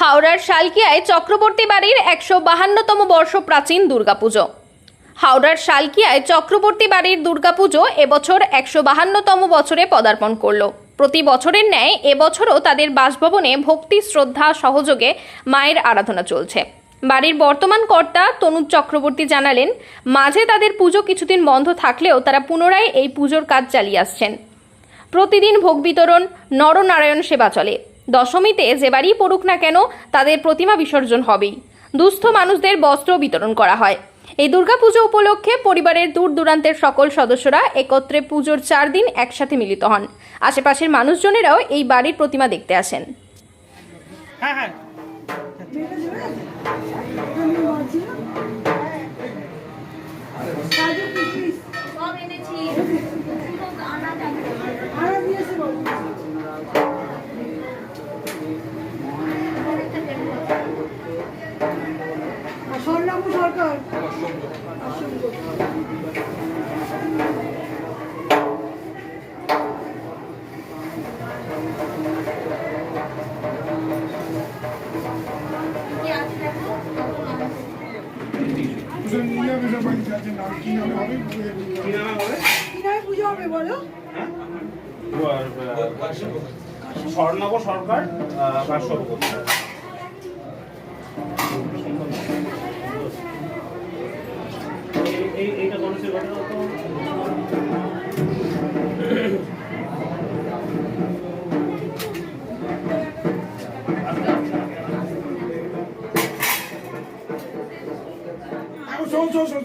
হাওড়ার শালকিয়ায় চক্রবর্তী বাড়ির একশো বাহান্নতম বর্ষ প্রাচীন দুর্গাপুজো। হাওড়ার শালকিয়ায় চক্রবর্তী বাড়ির দুর্গাপুজো এবছর একশো বাহান্নতম বছরে পদার্পণ করল। প্রতি বছরের ন্যায় এবছরও তাদের বাসভবনে ভক্তি, শ্রদ্ধা, সহযোগে মায়ের আরাধনা চলছে। বাড়ির বর্তমান কর্তা তনুজ চক্রবর্তী জানালেন, মাঝে তাদের পুজো কিছুদিন বন্ধ থাকলেও তারা পুনরায় এই পুজোর কাজ চালিয়ে আসছেন। প্রতিদিন ভোগ বিতরণ, নরনারায়ণ সেবা চলে। দশমীতে যে বাড়ি পড়ুক না কেন, তাদের প্রতিমা বিসর্জন হবেই। দুস্থ মানুষদের বস্ত্র বিতরণ করা হয়। এই দুর্গাপুজো উপলক্ষে পরিবারের দূর দূরান্তের সকল সদস্যরা একত্রে পুজোর চার দিন একসাথে মিলিত হন। আশেপাশের মানুষজনেরাও এই বাড়ির প্রতিমা দেখতে আসেন। হ্যাঁ হ্যাঁ। কি নামে হবে? কি নামে পুজো হবে বলো। স্বর্ণাব সরকার এই- এইটা গণেশের ঘটনা তো শোন শোন শোন।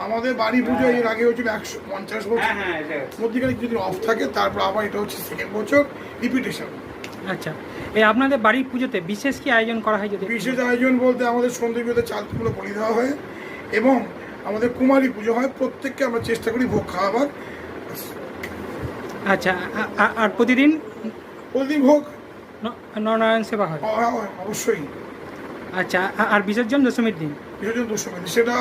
আমাদের বাড়ি পুজো এর আগে হচ্ছিল একশো পঞ্চাশ বছর। হ্যাঁ হ্যাঁ এটা মধ্যিখানে যদি অফ থাকে তারপর আবার এটা হচ্ছে সেকেন্ড বছর রিপিটেশন আচ্ছা এই আপনাদের বাড়ির পুজোতে বিশেষ কি আয়োজন করা হয় যদি? বিশেষ আয়োজন বলতে আমাদের সন্ধ্যে বিয়েতে চাল কুমড়ো বলি দেওয়া হয় এবং আমাদের কুমারী পুজো হয়। প্রত্যেককে আমরা চেষ্টা করি ভোগ খাওয়াবার। আচ্ছা আর প্রতিদিন প্রতিদিন ভোগ। ন- নরনারায়ণ সেবা হয়? অবশ্যই। আচ্ছা আর বিসর্জন দশমীর দিন? বিসর্জন দশমী সেটা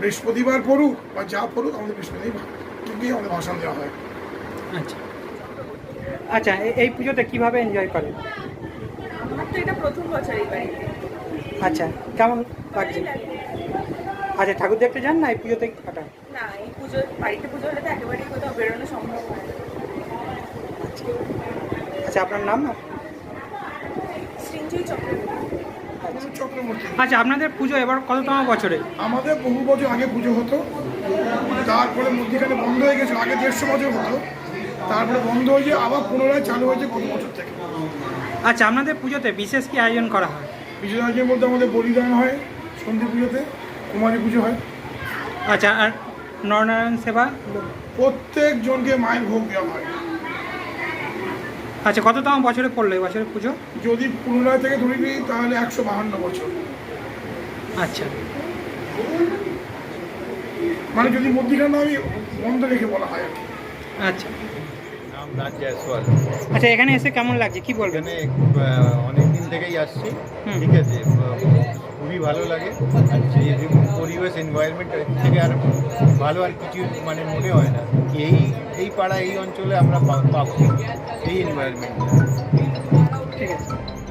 বৃহস্পতিবার পড়ুক বা যা পড়ুক আমাদের বৃহস্পতিবার গিয়ে আমাদের ভাষণ দেওয়া হয়। আচ্ছা। আচ্ছা এই পুজোতে কীভাবে এনজয় করেন আমার তো এটা প্রথম বছর এই বাড়িতে। আচ্ছা কেমন লাগছে? আচ্ছা ঠাকুর দেখতে যান না এই পুজোতে কাটান। না এই পুজো বাড়িতে পুজো হলে তো একেবারেই কোথাও বেরোনো সম্ভব হয় না। আচ্ছা। আপনার নাম? না সৃঞ্জয় চক্রবর্তী। চক্রবর্তী আচ্ছা আপনাদের পুজো এবার কততম বছরে? আমাদের বহু বছর আগে পুজো হতো। তারপরে মধ্যিখানে বন্ধ হয়ে গেছে আগে দেড়শো বছর হতো তারপরে বন্ধ হয়ে আবার পুনরায় চালু হয়েছে কত বছর থেকে। আচ্ছা আপনাদের পুজোতে বিশেষ কি আয়োজন করা হয়? বিশেষ আয়োজনের মধ্যে আমাদের বলিদান হয় সন্ধি পুজোতে কুমারী পুজো হয়। আচ্ছা আর নরনারায়ণ সেবা? প্রত্যেকজনকে মায়ের ভোগ দেওয়া হয়। আচ্ছা কত কততম বছরে পড়ল এই বছরের পুজো? যদি পুনরায় থেকে ধরে নিই তাহলে একশো বাহান্ন বছর। আচ্ছা। মানে যদি মধ্যিখানে আমি বন্ধ রেখে বলা হয় আচ্ছা। নাম রাজ জয়সওয়াল আচ্ছা এখানে এসে কেমন লাগছে? কি বলবেন? এখানে অনেক দিন থেকেই আসছি। হুম। ঠিক আছে খুবই ভালো লাগে। আর সেই এরকম পরিবেশ এনভায়রনমেন্ট থেকে আর ভালো আর কিছু মানে মনে হয় না। কি এই এই পাড়া, এই অঞ্চলে আমরা পা- পাবো। এই এনভায়রনমেন্ট ঠিক আছে।